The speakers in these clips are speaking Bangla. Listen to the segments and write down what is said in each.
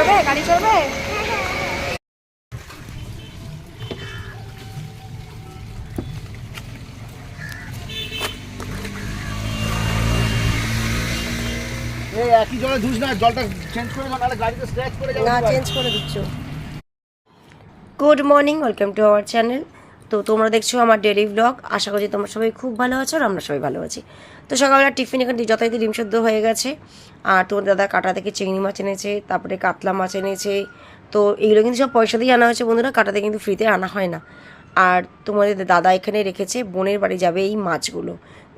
চড়বে? গাড়ি চড়বে? একই জলে ধুস না জলটা চেঞ্জ করে নাহলে গাড়িতে স্ক্র্যাচ করে যাবে না চেঞ্জ করে দিচ্ছ। Good morning welcome to our channel তো তোমরা দেখছ আমার ডেলি ব্লগ আশা করছি তোমরা সবাই খুব ভালো আছো আর আমরা সবাই ভালো আছি। তো সকালবেলা টিফিন এখানে যথারীতি ডিম সেদ্ধ হয়ে গেছে। আর তোমার দাদা কাটা থেকে চিংড়ি মাছ এনেছে, তারপরে কাতলা মাছ এনেছে। তো এগুলো কিন্তু সব পয়সা দিয়ে আনা হয়েছে বন্ধুরা কাটাতে কিন্তু ফ্রিতে আনা হয় না। আর তোমাদের দাদা এখানে রেখেছে, বোনের বাড়ি যাবে এই মাছগুলো।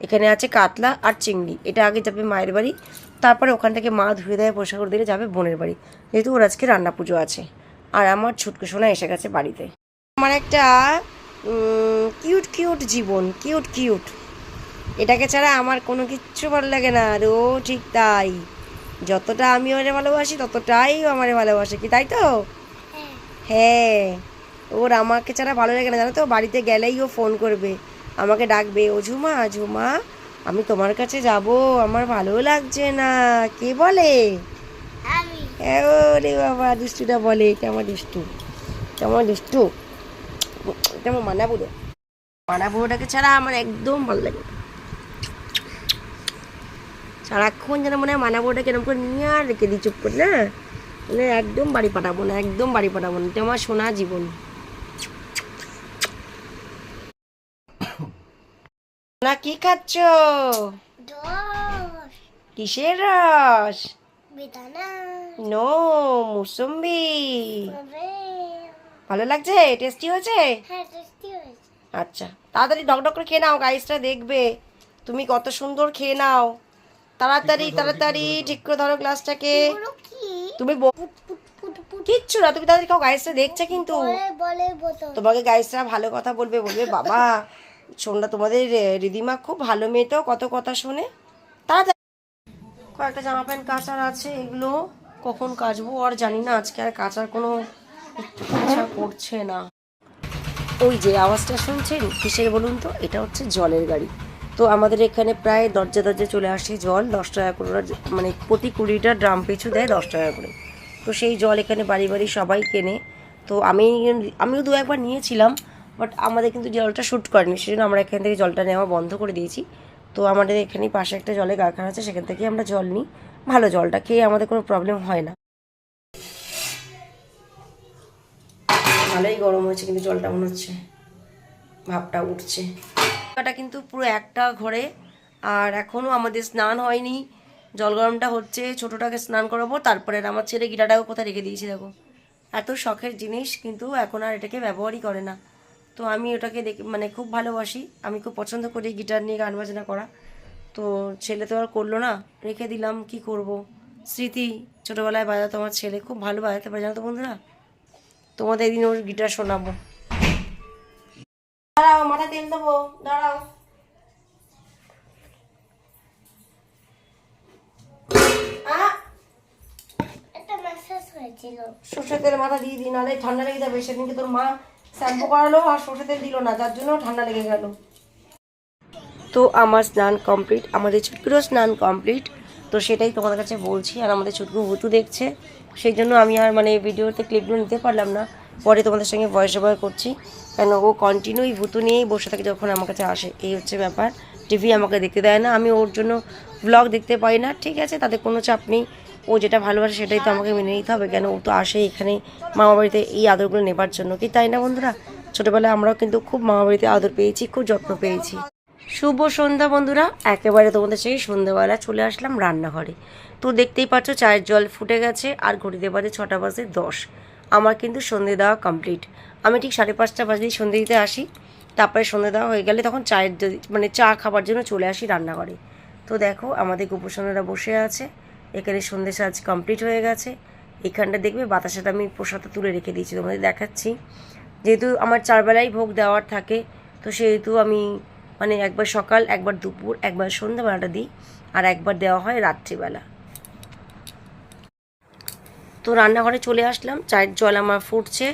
এখানে আছে কাতলা আর চিংড়ি। এটা আগে যাবে মায়ের বাড়ি, তারপরে ওখান থেকে মা ধুয়ে দেয় পোশাক করে দিলে যাবে বোনের বাড়ি। যেহেতু ওর আজকে রান্না পুজো আছে। আর আমার ছুটকু সোনা এসে গেছে বাড়িতে। আমার একটা কিউট কিউট জীবন কিউট কিউট এটাকে ছাড়া আমার কোনো কিচ্ছু ভালো লাগে না আর ও ঠিক তাই। যতটা আমি ওরে ভালোবাসি ততটাই ও আমারে ভালোবাসে কি তাই তো? হ্যাঁ। ওর আমাকে ছাড়া ভালো লাগে না জানো তো? বাড়িতে গেলেই ও ফোন করবে। আমাকে ডাকবে ও ঝুমা ঝুমা আমি তোমার কাছে যাব আমার ভালো লাগছে না। কে বলে? হ্যাঁ ওরে বাবা দুষ্টুটা বলে কেমন দুষ্টু? কেমন দুষ্টু? কেমন মানা বুড়ো। মানা বুড়োটাকে ছাড়া আমার একদম ভালো লাগে না। সারাক্ষণ যেন মনে হয় মানা বুড়োটা কেরম করে নিয়ে আর রেখে দিই চুপ করে না? মানে একদম বাড়ি পাঠাবো না একদম বাড়ি পাঠাবো না। এটা আমার সোনা জীবন। না কি খাচ্ছ? কিসের রস? বেদানা। নো মুসম্বি। ভালো লাগছে? টেস্টি হয়েছে? হ্যাঁ টেস্টি হয়েছে। আচ্ছা তাড়াতাড়ি ডক ডক করে খেয়ে নাও গাইসটা দেখবে। তুমি কত সুন্দর খেয়ে নাও। তাড়াতাড়ি তাড়াতাড়ি ঠিক করে ধরো। গ্লাসটাকে তুমি ব- পুট পুট পুট পুট। কিচ্ছু না তুমি তাড়াতাড়ি খাও গাইসটা দেখছে কিন্তু। বলে বলে বোতল। তোমাকে গাইসরা ভালো কথা বলবে বলবে বাবা শোনলা তোমাদের রিদিমা খুব ভালো মেয়ে তো কত কথা শোনে। তাড়াতাড়ি কয়েকটা জামা প্যান্ট কাচার আছে এগুলো কখন কাচবো আর জানি না আজকে আর কাচার কোনো ইচ্ছা করছে না। ওই যে আওয়াজটা শুনছেন? কিসের বলুন তো? এটা হচ্ছে জলের গাড়ি। তো আমাদের এখানে প্রায় দরজা দরজা চলে আসে জল। দশ টাকা করে মানে প্রতি কুড়ি লিটার ড্রাম পিছু দেয় দশ টাকা করে। তো সেই জল এখানে বাড়ি বাড়ি সবাই কেনে। তো আমি আমিও দু একবার নিয়েছিলাম, বাট আমাদের কিন্তু জলটা শ্যুট করেনি। সেজন্য আমরা এখান থেকে জলটা নেওয়া বন্ধ করে দিয়েছি। তো আমাদের এখানে পাশে একটা জলের কারখানা আছে, সেখান থেকে আমরা জল নিই। ভালো জলটা, খেয়ে আমাদের কোনো প্রবলেম হয় না। ভালোই গরম হয়েছে, কিন্তু জলটা মনে হচ্ছে ভাবটা উঠছে। এটা কিন্তু পুরো একটা ঘরে, আর এখনও আমাদের স্নান হয়নি। জল গরমটা হচ্ছে, ছোটোটাকে স্নান করাবো, তারপরে আমার ছেলে গিটারটাকে কোথায় রেখে দিয়েছি দেখো। এত শখের জিনিস, কিন্তু এখন আর এটাকে ব্যবহারই করে না। তো আমি ওটাকে দেখে মানে খুব ভালোবাসি। আমি খুব পছন্দ করি গিটার নিয়ে গান বাজনা করা। তো ছেলে তো আর করল না, রেখে দিলাম, কি করব? স্মৃতি ছোটোবেলায় বাজাতো আমার ছেলে, খুব ভালো বাজাতে পারে। জানো তো বন্ধুরা? তোমাদের এদিন ওর গিটার শোনাবো। দাঁড়াও মাথা তেল দেবো দাঁড়াও। সর্ষের তেল মাথা দিয়ে দিই নাহলে ঠান্ডা লেগে যাবে। সেদিনকে তোর মা শ্যাম্পু করালো আর সর্ষের তেল দিল না যার জন্য ঠান্ডা লেগে গেল। তো আমার স্নান কমপ্লিট আমাদের ছুটকুরও স্নান কমপ্লিট তো সেটাই তোমাদের কাছে বলছি, আর আমাদের ছুটকু ভুতু দেখছে, সেই জন্য আমি আর মানে ভিডিওতে ক্লিপগুলো নিতে পারলাম না। পরে তোমাদের সঙ্গে ভয়েস ওভার করছি, কেন ও কন্টিনিউই ভুতু নিয়েই বসে থাকে যখন আমার কাছে আসে, এই হচ্ছে ব্যাপার। টিভি আমাকে দেখতে দেয় না, আমি ওর জন্য ব্লগ দেখতে পাই না, ঠিক আছে তাদের কোনো চাপ নেই। ও যেটা ভালোবাসে সেটাই তো আমাকে মেনে নিতে হবে, কেন ও তো আসে এখানে মামা বাড়িতে এই আদরগুলো নেবার জন্য। কি তাই না বন্ধুরা? ছোটোবেলায় আমরাও কিন্তু খুব মামা বাড়িতে আদর পেয়েছি, খুব যত্ন পেয়েছি। শুভ সন্ধ্যা বন্ধুরা। একেবারে তোমাদের সেই সন্ধ্যাবেলা চলে আসলাম রান্নাঘরে। তো দেখতেই পাচ্ছ, চায়ের জল ফুটে গেছে আর ঘড়িতে বাজে ছটা বাজে দশ। আমার কিন্তু সন্ধে দেওয়া কমপ্লিট আমি ঠিক সাড়ে পাঁচটা বাজেই সন্ধে দিতে আসি। তারপরে সন্ধে দেওয়া হয়ে গেলে তখন চায়ের মানে চা খাবার জন্য চলে আসি রান্নাঘরে। তো দেখো, আমাদের গোপসনেরা বসে আছে। এখানে সন্ধে সাজ কমপ্লিট হয়ে গেছে। এখানটা দেখবে বাতাসাটা আমি প্রসাদটা তুলে রেখে দিয়েছি, তোমাদের দেখাচ্ছি। যেহেতু আমার চারবেলাই ভোগ দেওয়ার থাকে, তো সেহেতু আমি মানে একবার সকাল, একবার দুপুর, একবার সন্ধ্যাবেলাটা দিই আর একবার দেওয়া হয় রাত্রিবেলা। তো রান্নাঘরে চলে আসলাম, চায়ের জল আমার ফুটছে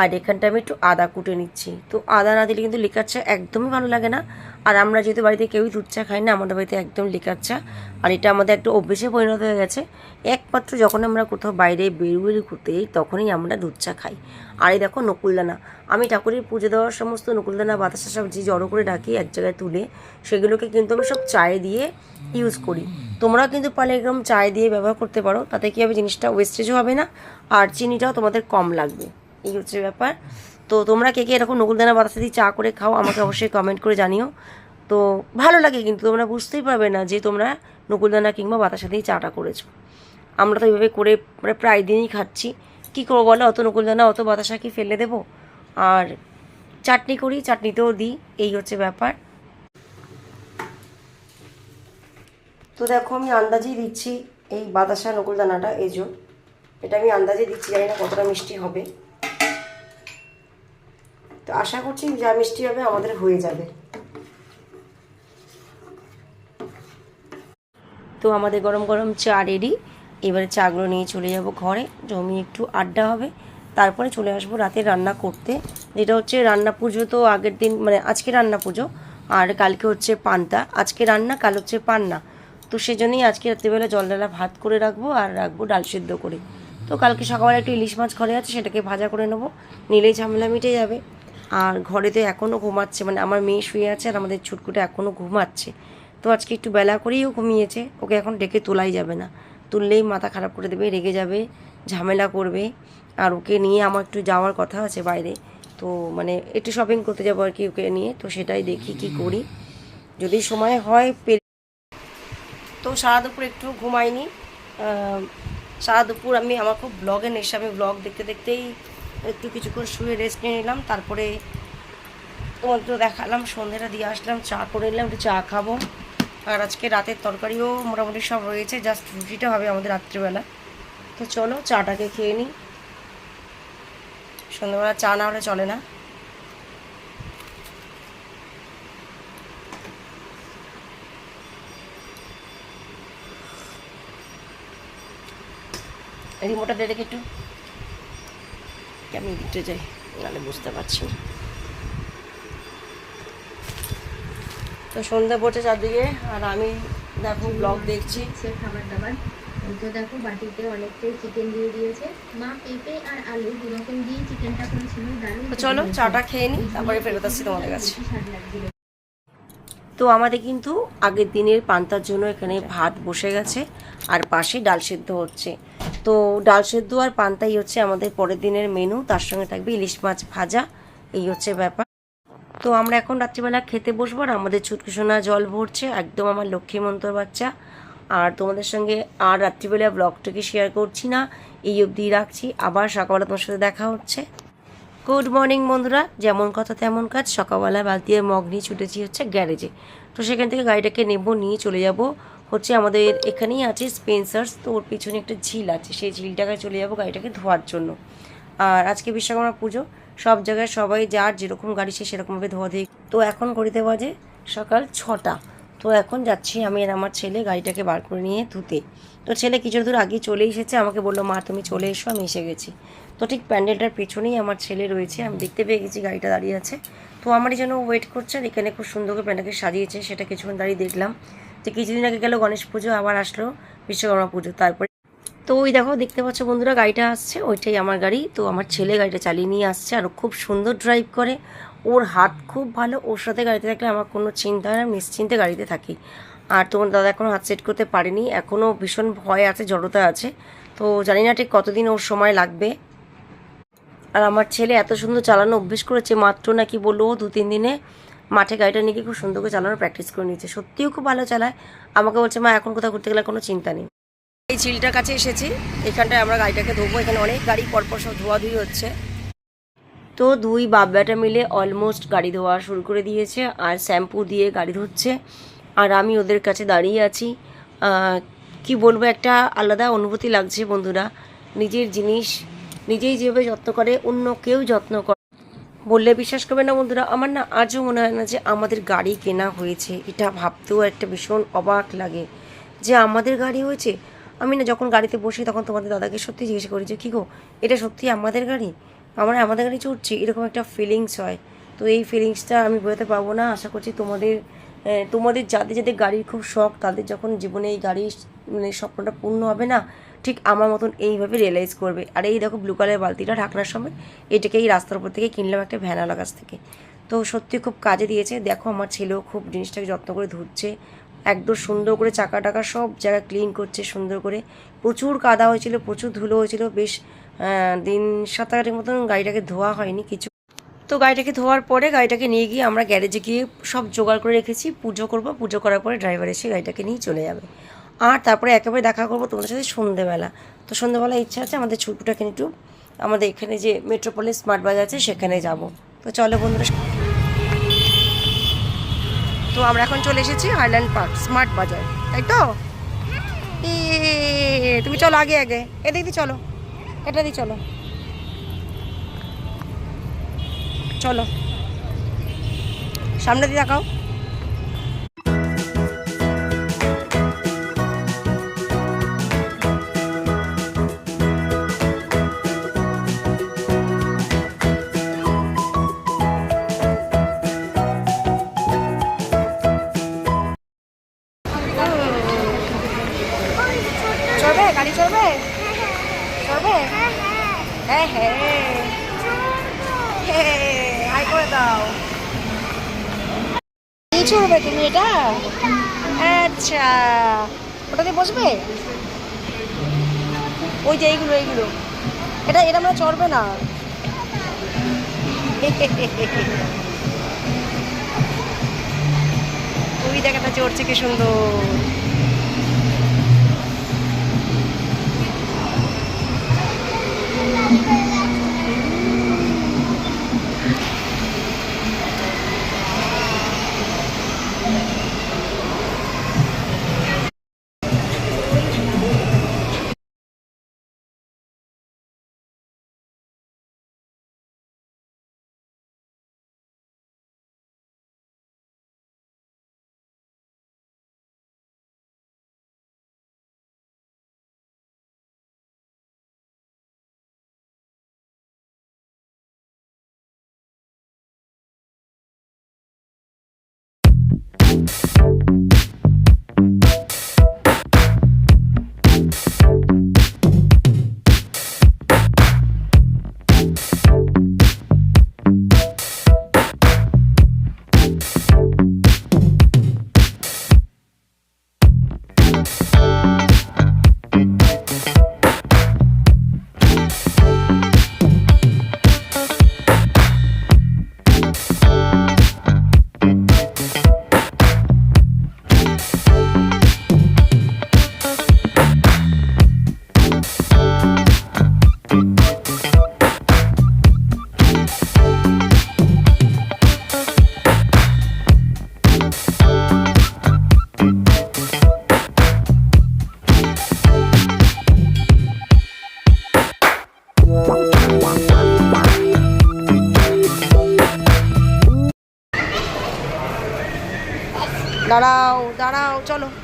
আর এখানটা আমি একটু আদা কুটে নিচ্ছি। তো আদা না দিলে কিন্তু লিকার চা একদমই ভালো লাগে না। আর আমরা যেহেতু বাড়িতে কেউই দুধ চা খাই না, আমাদের বাড়িতে একদম লিকার চা। আর এটা আমাদের একটা অভ্যেসে পরিণত হয়ে গেছে। একমাত্র যখন আমরা কোথাও বাইরে করতে যাই, তখনই আমরা দুধ চা খাই। আর এই দেখো নকুলদানা। আমি ঠাকুরের পুজো দেওয়ার সমস্ত নকুলদানা, বাতাসা সব যে জড়ো করে রাখি এক জায়গায় তুলে, সেগুলোকে কিন্তু আমি সব চায়ে দিয়ে ইউজ করি। তোমরাও কিন্তু পারলে একদম চায়ে দিয়ে ব্যবহার করতে পারো। তাতে কী হবে? জিনিসটা ওয়েস্টেজও হবে না। আর চিনিটাও তোমাদের কম লাগবে। এই হচ্ছে ব্যাপার। তো তোমরা কে কে এরকম নকুলদানা বাতাসা দিয়ে চা করে খাও, আমাকে অবশ্যই কমেন্ট করে জানিও। তো ভালো লাগে কিন্তু তোমরা বুঝতেই পারবে না যে তোমরা নকুলদানা কিংবা বাতাসা দিয়ে চাটা করেছ। আমরা তো এইভাবে করে মানে প্রায় দিনই খাচ্ছি। কী করব বলো? অত নকুলদানা অত বাতাসা কি ফেলে দেবো? আর চাটনি করি, চাটনিতেও দিই, এই হচ্ছে ব্যাপার। তো দেখো, আমি আন্দাজেই দিচ্ছি এই বাতাসা নকুলদানাটা এই যে। এটা আমি আন্দাজে দিচ্ছি, জানি না কতটা মিষ্টি হবে। তো আশা করছি যা মিষ্টি হবে আমাদের হয়ে যাবে। তো আমাদের গরম গরম চা রেডি এবারে চাগুলো নিয়ে চলে যাব ঘরে জমি একটু আড্ডা হবে। তারপরে চলে আসব রাতে রান্না করতে। যেটা হচ্ছে রান্না পুজো তো আগের দিন মানে আজকে রান্না পুজো, আর কালকে হচ্ছে পান্তা। আজকে রান্না, কাল হচ্ছে পান্না। তো সেজন্যই আজকে রাত্রিবেলা জল ডালা ভাত করে রাখব আর রাখব ডাল সিদ্ধ করে। তো কালকে সকালবেলা একটু ইলিশ মাছ ঘরে আছে, সেটাকে ভাজা করে নেব। নিলেই ঝামেলা মিটে যাবে। আর ঘরে তো এখনও ঘুমাচ্ছে মানে আমার মেয়ে শুয়ে আছে আর আমাদের ছুটকুটা এখনও ঘুমাচ্ছে। তো আজকে একটু বেলা করেই ও ঘুমিয়েছে, ওকে এখন ডেকে তোলাই যাবে না। তুললেই মাথা খারাপ করে দেবে, রেগে যাবে, ঝামেলা করবে। আর ওকে নিয়ে আমার একটু যাওয়ার কথা আছে বাইরে, তো মানে একটু শপিং করতে যাব আর কি ওকে নিয়ে, তো সেটাই দেখি কি করি। যদি সময় হয় তো সারা দুপুর একটু ঘুমাইনি। সারা দুপুর আমি, আমার খুব ব্লগে নেশা, আমি ব্লগ দেখতে দেখতেই একটু কিছুক্ষণ শুয়ে রেস্ট নিয়ে নিলাম, তারপরে তোমার তো দেখালাম সন্ধ্যেটা দিয়ে আসলাম, চা করে নিলাম, একটু চা খাব। আর আজকে রাতের তরকারিও মোটামুটি সব রয়েছে জাস্ট রুটিটা হবে আমাদের রাত্রিবেলা। তো চলো চাটাকে খেয়ে নিই। সন্ধ্যাবেলা চা না হলে চলে না। রিমোটটা দিয়ে রেখে একটু। আমি দিতে যাই নাহলে বুঝতে পারছি। না তো সন্ধ্যা পড়ছে চারদিকে আর আমি দেখো ব্লগ দেখছি। খাবার দাবার। তো দেখো বাটিতে অনেকটাই চিকেন দিয়ে দিয়েছে। মা পেঁপে আর আলু দিয়ে চিকেনটা করেছিল দারুণ চলো চাটা খেয়ে নিই তারপরে ফেরত আসছি তোমাদের কাছে। তো আমাদের কিন্তু আগের দিনের পান্তার জন্য এখানে ভাত বসে গেছে আর পাশে ডাল সেদ্ধ হচ্ছে। তো ডাল সেদ্ধ আর পান্তাই হচ্ছে আমাদের পরের দিনের মেনু তার সঙ্গে থাকবে ইলিশ মাছ ভাজা, এই হচ্ছে ব্যাপার। তো আমরা এখন রাত্রিবেলা খেতে বসবো আর আমাদের ছুটকিসোনা জল ভরছে, একদম আমার লক্ষ্মী মন্তর বাচ্চা। আর তোমাদের সঙ্গে আর রাত্রিবেলা ব্লগটাকে শেয়ার করছি না, এই অবধি রাখছি। আবার সকালবেলা তোমার সাথে দেখা হচ্ছে। গুড মর্নিং বন্ধুরা, যেমন কথা তেমন কাজ সকালবেলা বালতি মগ নিয়ে ছুটেছি হচ্ছে গ্যারেজে। তো সেখান থেকে গাড়িটাকে নেব, নিয়ে চলে যাব। হচ্ছে আমাদের এখানেই আছে স্পেন্সার্স তো ওর পিছনে একটা ঝিল আছে। সেই ঝিলটাকে চলে যাব গাড়িটাকে ধোয়ার জন্য। আর আজকে বিশ্বকর্মা পুজো, সব জায়গায় সবাই যার যেরকম গাড়ি সে সেরকমভাবে ধোয়া ধুই তো এখন ঘড়িতে বাজে সকাল ছটা। তো এখন যাচ্ছি আমি আর আমার ছেলে গাড়িটাকে বার করে নিয়ে ধুতে। তো ছেলে কিছু দূর আগেই চলে এসেছে, আমাকে বলল, মা, তুমি চলে এসো, আমি এসে গেছি। তো ঠিক প্যান্ডেলটার পেছনেই আমার ছেলে রয়েছে, আমি দেখতে পেয়ে গেছি গাড়িটা দাঁড়িয়ে আছে। তো আমারই যেন ওয়েট করছে, আর এখানে খুব সুন্দর করে প্যান্ডেলকে সাজিয়েছে, সেটা কিছুক্ষণ দাঁড়িয়ে দেখলাম। তো কিছুদিন আগে গেল গণেশ পুজো, আবার আসলো বিশ্বকর্মা পুজো। তারপরে তো ওই দেখো, দেখতে পাচ্ছ বন্ধুরা, গাড়িটা আসছে, ওইটাই আমার গাড়ি। তো আমার ছেলে গাড়িটা চালিয়ে নিয়ে আসছে, আর খুব সুন্দর ড্রাইভ করে। ওর হাত খুব ভালো, ওর সাথে গাড়িতে থাকলে আমার কোনো চিন্তা হয় না নিশ্চিন্তে গাড়িতে থাকি। আর তোমার দাদা এখনও হাত সেট করতে পারেনি এখনও ভীষণ ভয় আছে, জড়তা আছে। তো জানি না ঠিক কতদিন ওর সময় লাগবে। আর আমার ছেলে এত সুন্দর চালানো অভ্যেস করেছে, মাত্র নাকি বলল দু তিন দিনে মাঠে গাড়িটা নিয়ে গিয়ে খুব সুন্দর করে চালানোর প্র্যাকটিস করে নিয়েছে। সত্যিও খুব ভালো চালায়। আমাকে বলছে, মা, এখন কোথাও ঘুরতে গেলে কোনো চিন্তা নেই। এই ঝিলটার কাছে এসেছি। এখানটায় আমরা গাড়িটাকে ধোবো এখানে অনেক গাড়ি পরপর সব ধোয়াধুয়ি হচ্ছে। তো দুই বাপ বেটা মিলে অলমোস্ট গাড়ি ধোয়া শুরু করে দিয়েছে আর শ্যাম্পু দিয়ে গাড়ি ধুচ্ছে। আর আমি ওদের কাছে দাঁড়িয়ে আছি। কি বলব, একটা আলাদা অনুভূতি লাগছে বন্ধুরা। নিজের জিনিস নিজেই যেভাবে যত্ন করে, অন্য কেউ যত্ন করে বললে বিশ্বাস করবে না বন্ধুরা, আমার না আজও মনে হয় না যে আমাদের গাড়ি কেনা হয়েছে। এটা ভাবতেও একটা ভীষণ অবাক লাগে যে আমাদের গাড়ি হয়েছে। আমি না যখন গাড়িতে বসি তখন তোমাদের দাদাকে সত্যি জিজ্ঞেস করি যে, কী গো, এটা সত্যি আমাদের গাড়ি? আমরা আমাদের গাড়ি চড়ছি, এরকম একটা ফিলিংস হয়। তো এই ফিলিংসটা আমি বোঝাতে পারব না, আশা করছি তোমাদের তোমাদের যাদের যাদের গাড়ির খুব শখ, তাদের যখন জীবনে এই গাড়ির মানে স্বপ্নটা পূর্ণ হবে না ঠিক আমার মতন এইভাবে রিয়েলাইজ করবে। আর এই দেখো ব্লু কালারের বালতিটা ঢাকনার সময় এটাকে এই রাস্তার উপর থেকে কিনলাম একটা ভ্যানালা গাছ থেকে। তো সত্যি খুব কাজে দিয়েছে। দেখো আমার ছেলেও খুব জিনিসটাকে যত্ন করে ধুচ্ছে। একদম সুন্দর করে চাকা টাকা সব জায়গা ক্লিন করছে সুন্দর করে। প্রচুর কাদা হয়েছিল, প্রচুর ধুলো হয়েছিল। বেশ দিন সাত আটের মতন গাড়িটাকে ধোয়া হয়নি। কিছু তো গাড়িটাকে ধোয়ার পরে গাড়িটাকে নিয়ে গিয়ে আমরা গ্যারেজে গিয়ে সব জোগাড় করে রেখেছি। পুজো করব। পুজো করার পরে ড্রাইভার এসে গাড়িটাকে নিয়ে চলে যাবে। আর তারপরে একেবারে দেখা করব তোমাদের সাথে সন্ধেবেলা। তো সন্ধেবেলা ইচ্ছা আছে আমাদের ছুটপুটাকে একটু, আমাদের এখানে যে মেট্রোপলিস স্মার্ট বাজার আছে সেখানে যাব। তো চলো বন্ধুরা। তো আমরা এখন চলে এসেছি হাইল্যান্ড পার্ক স্মার্ট বাজার তাই তো? তুমি চলো আগে আগে। এদিক দিয়ে চলো, এটা দিয়ে চলো। চলো। সামনে দিয়ে দেখাও গাড়ি চড়বে চড়বে হ্যাঁ হ্যাঁ। হে, হাই করে দাও। কি চড়বে তুমি এটা? আচ্ছা। ওটাতে বসবে? ওই যে এইগুলো এইগুলো। এটা এটা আমরা চড়বে না। ওই দেখাটা চড়ছে কি সুন্দর।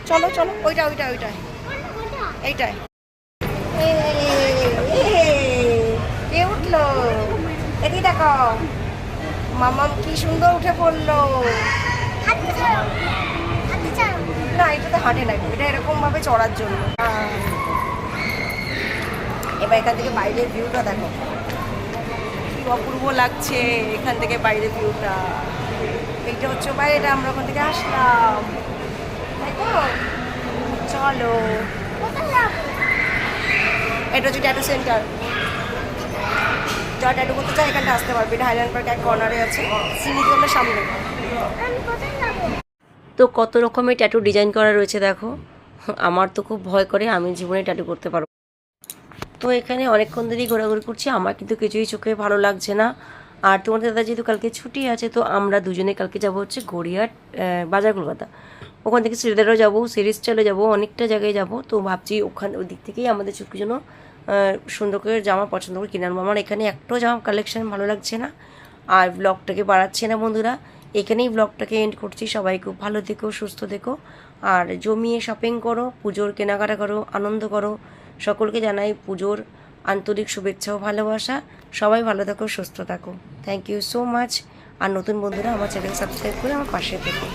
চলো চলো ওইটা ওইটা ওইটাই এইটাই কে উঠল এদিকে দেখো মামাম কি সুন্দর উঠে পড়ল না এটাতে হাঁটে না এটা এরকম ভাবে চড়ার জন্য এবার এখান থেকে বাইরের ভিউটা দেখো কি অপূর্ব লাগছে এখান থেকে বাইরের ভিউটা এইটা হচ্ছে বাইরেটা আমরা ওখান থেকে আসলাম তো চলো। এটা হচ্ছে ট্যাটু সেন্টার যারা ট্যাটু করতে চায় এখানটা আসতে পারবে। হাইল্যান্ড পার্ক এক কর্নারে আছে। সিনিকলের সামনে। তো কত রকমের ট্যাটু ডিজাইন করা রয়েছে দেখো। আমার তো খুব ভয় করে আমি জীবনে ট্যাটু করতে পারব তো এখানে অনেকক্ষণ ধরেই ঘোরাঘুরি করছি। আমার কিন্তু কিছুই চোখে ভালো লাগছে না। আর তোমাদের দাদা যেহেতু কালকে ছুটি আছে তো আমরা দুজনে কালকে যাব হচ্ছে গড়িয়ার আহ, বাজার কলকাতা। ওখান থেকে শ্রীদারও যাব, সিরিজ চলে যাব, অনেকটা জায়গায় যাব। তো ভাবছি ওখান, ওই দিক থেকেই আমাদের চুক্তির জন্য সুন্দর করে জামা পছন্দ করে কিনে আনব। আমার এখানে একটাও জামা কালেকশন ভালো লাগছে না। আর ব্লগটাকে বাড়াচ্ছে না বন্ধুরা। এখানেই ব্লগটাকে এন্ড করছি। সবাই খুব ভালো থেকো, সুস্থ থেকো। আর জমিয়ে শপিং করো, পুজোর কেনাকাটা করো, আনন্দ করো। সকলকে জানাই পুজোর আন্তরিক শুভেচ্ছা ও ভালোবাসা। সবাই ভালো থাকো, সুস্থ থাকো। থ্যাংক ইউ সো মাচ আর নতুন বন্ধুরা, আমার চ্যানেল সাবস্ক্রাইব করে আমার পাশে থেকে।